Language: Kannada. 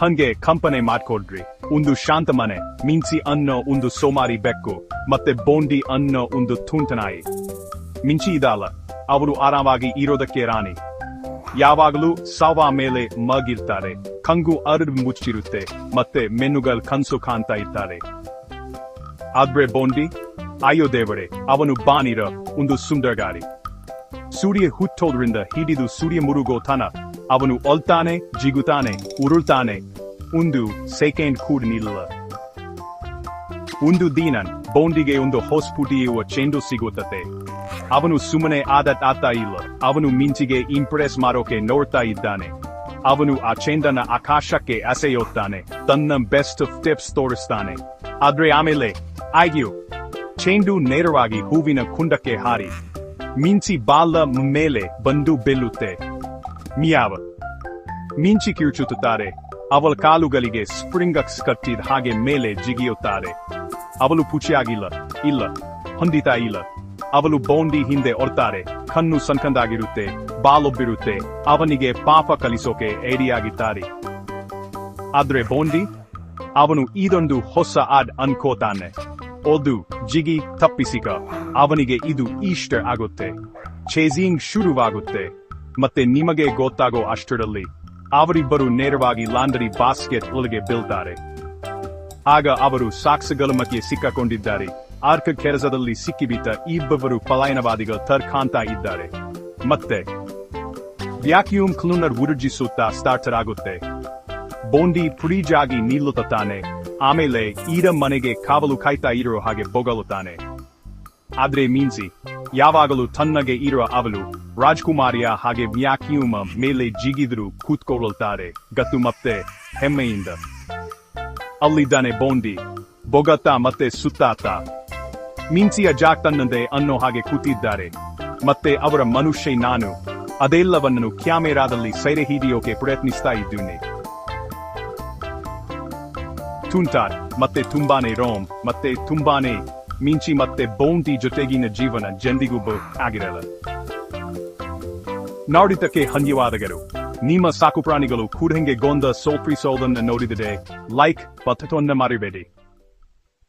ಹಂಗೆ ಕಂಪನೆ ಮಾಡ್ಕೊಡ್ರಿ. ಒಂದು ಶಾಂತ ಮನೆ, ಮಿಂಚಿ ಅನ್ನೋ ಒಂದು ಸೋಮಾರಿ ಬೆಕ್ಕು, ಮತ್ತೆ ಬೋಂಡಿ ಅನ್ನೋ ಒಂದು ಥುಂಟನಾಯಿ ಮಿಂಚಿ ಇದಲ್ಲ ಅವರು ಆರಾಮಾಗಿ ಇರೋದಕ್ಕೆ ರಾಣಿ. ಯಾವಾಗಲೂ ಸಾವ ಮೇಲೆ ಮಗಿರ್ತಾರೆ, ಕಂಗು ಅರ್ಡ್ ಮುಚ್ಚಿರುತ್ತೆ, ಮತ್ತೆ ಮೆನುಗಲ್ ಕನ್ಸು ಕಾಣ್ತಾ ಇರ್ತಾರೆ. ಆದ್ರೆ ಬೋಂಡಿ, ಅಯ್ಯೋ ದೇವರೇ, ಅವನು ಬಾನಿರ ಒಂದು ಸುಂದರಗಾರಿ. ಸೂರ್ಯ ಹುಟ್ಟೋದ್ರಿಂದ ಹಿಡಿದು ಸೂರ್ಯ ಮುರುಗೋ ತನ ಅವನು ಒಲ್ತಾನೆ, ಜಿಗುತಾನೆ, ಉರುಳ್ತಾನೆ. ಒಂದು ಸೆಕೆಂಡ್ ಕೂಡ ನಿಲ್ಲ ಒಂದು ದಿನ ಬೌಂಡಿಗೆ ಒಂದು ಹೊಸ್ಪುಟಿಯುವ ಚೆಂಡು ಸಿಗುತ್ತದೆ. ಅವನು ಸುಮ್ಮನೆ ಆದ ಆತ ಇಲ್ಲ. ಅವನು ಮಿಂಚಿಗೆ ಇಂಪ್ರೆಸ್ ಮಾಡೋಕೆ ನೋಡ್ತಾ ಇದ್ದಾನೆ. ಅವನು ಆ ಚೆಂಡನ ಆಕಾಶಕ್ಕೆ ಎಸೆಯುತ್ತಾನೆ ತನ್ನ ಬೆಸ್ಟ್ ಟಿಪ್ಸ್ ತೋರಿಸ್ತಾನೆ. ಆದ್ರೆ ಆಮೇಲೆ, ಆಯ್ಯೋ, ಚೆಂಡು ನೇರವಾಗಿ ಹೂವಿನ ಕುಂಡಕ್ಕೆ ಹಾರಿ. ಮಿಂಚಿ ಬಾಲ ಮೇಲೆ ಬಂದು ಬೆಲ್ಲುತ್ತೆ. ಮಿಯಾವ. ಮಿಂಚಿ ಕಿರುಚುತ್ತಾರೆ ಅವಳ ಕಾಲುಗಳಿಗೆ ಸ್ಪ್ರಿಂಗಕ್ಸ್ ಕಟ್ಟಿದ ಹಾಗೆ ಮೇಲೆ ಜಿಗಿಯುತ್ತಾರೆ. ಅವಳು ಪುಚಿಯಾಗಿಲ್ಲ, ಇಲ್ಲ, ಹೊಂದಿತಾ ಇಲ್ಲ. ಅವಳು ಬೌಂಡಿ ಹಿಂದೆ ಒರ್ತಾರೆ, ಕಣ್ಣು ಸಂಕಂದಾಗಿರುತ್ತೆ, ಬಾಲೊಬ್ಬಿರುತ್ತೆ, ಅವನಿಗೆ ಪಾಪ ಕಲಿಸೋಕೆ ಏಡಿಯಾಗಿದ್ದಾರೆ. ಆದ್ರೆ ಬೌಂಡಿ, ಅವನು ಇದೊಂದು ಹೊಸ ಆಡ್ ಅನ್ಕೋತಾನೆ. ಓದು, ಜಿಗಿ, ತಪ್ಪಿಸಿಕ. ಅವನಿಗೆ ಇದು ಇಷ್ಟ ಆಗುತ್ತೆ. ಚೇಜಿಂಗ್ ಶುರುವಾಗುತ್ತೆ. ಮತ್ತೆ ನಿಮಗೆ ಗೊತ್ತಾಗೋ ಅಷ್ಟರಲ್ಲಿ ಅವರಿಬ್ಬರು ನೇರವಾಗಿ ಲಾಂಡರಿ ಬಾಸ್ಕೆಟ್ ಒಳಗೆ ಬೀಳ್ತಾರೆ. ಆಗ ಅವರು ಸಾಕ್ಸ್ಗಳ ಮಧ್ಯೆ ಸಿಕ್ಕಾಕೊಂಡಿದ್ದಾರೆ. ಆರ್ಕ ಕೆರಸದಲ್ಲಿ ಸಿಕ್ಕಿಬಿದ್ದ ಇಬ್ಬರು ಪಲಾಯನವಾದಿಗಳು ತರ್ಕಾಂತ ಇದ್ದಾರೆ. ಮತ್ತೆ ವ್ಯಾಕ್ಯೂಮ್ ಕ್ಲೂನರ್ ಉರುಜಿಸುತ್ತಾ ಸ್ಟಾರ್ಟರ್ ಆಗುತ್ತೆ ಬೋಂಡಿ ಫ್ರೀಜಾಗಿ ನಿಲ್ಲುತ್ತಾನೆ ಆಮೇಲೆ ಈರ ಮನೆಗೆ ಕಾವಲು ಕಾಯ್ತಾ ಇರೋ ಹಾಗೆ ಬೊಗಲುತ್ತಾನೆ ಆದ್ರೆ ಮೀನ್ಸಿ ಯಾವಾಗಲೂ ತನ್ನಗೆ ಇರುವ ಅವಳು. ರಾಜ್ಕುಮಾರಿಯ ಹಾಗೆ ವ್ಯಾಕ್ಯೂಮ ಮೇಲೆ ಜಿಗಿದ್ರು ಕೂತ್ಕೊಳ್ಳುತ್ತಾರೆ. ಗತ್ತು ಮತ್ತೆ ಹೆಮ್ಮೆಯಿಂದ. ಅಲ್ಲಿದ್ದಾನೆ ಬೋಂಡಿ. ಬೊಗತ್ತ ಮತ್ತೆ ಸುತ್ತಾತ. ಮಿಂಚಿಯ ಜಾಕ್ ತನ್ನಂದೆ ಅನ್ನೋ ಹಾಗೆ ಕೂತಿದ್ದಾರೆ. ಮತ್ತೆ ಅವರ ಮನುಷ್ಯ ನಾನು. ಅದೆಲ್ಲವನ್ನು ಕ್ಯಾಮೆರಾದಲ್ಲಿ ಸೈರೆ ಹಿಡಿಯೋಕೆ ಪ್ರಯತ್ನಿಸ್ತಾ ಇದ್ದೀನಿ. ತುಂಟಾರ್ ಮತ್ತೆ ತುಂಬಾನೇ ರೋಮ್, ಮತ್ತೆ ತುಂಬಾನೇ ಮಿಂಚಿ ಮತ್ತೆ ಬೌಂಟಿ ಜೊತೆಗಿನ ಜೀವನ ಜಂದಿಗೂ ಆಗಿರಲ್ಲ. ನಾಡಿದ್ದಕ್ಕೆ ಧನ್ಯವಾದಗಳು ನಿಮ್ಮ ಸಾಕು ಪ್ರಾಣಿಗಳು ಕೂಡಂಗೆ ಗೊಂದ ಸೋಪ್ರಿಸೋದನ್ನ ನೋಡಿದರೆ, ಲೈಕ್ ಪಥತೊಂದ ಮರಿಬೇಡಿ.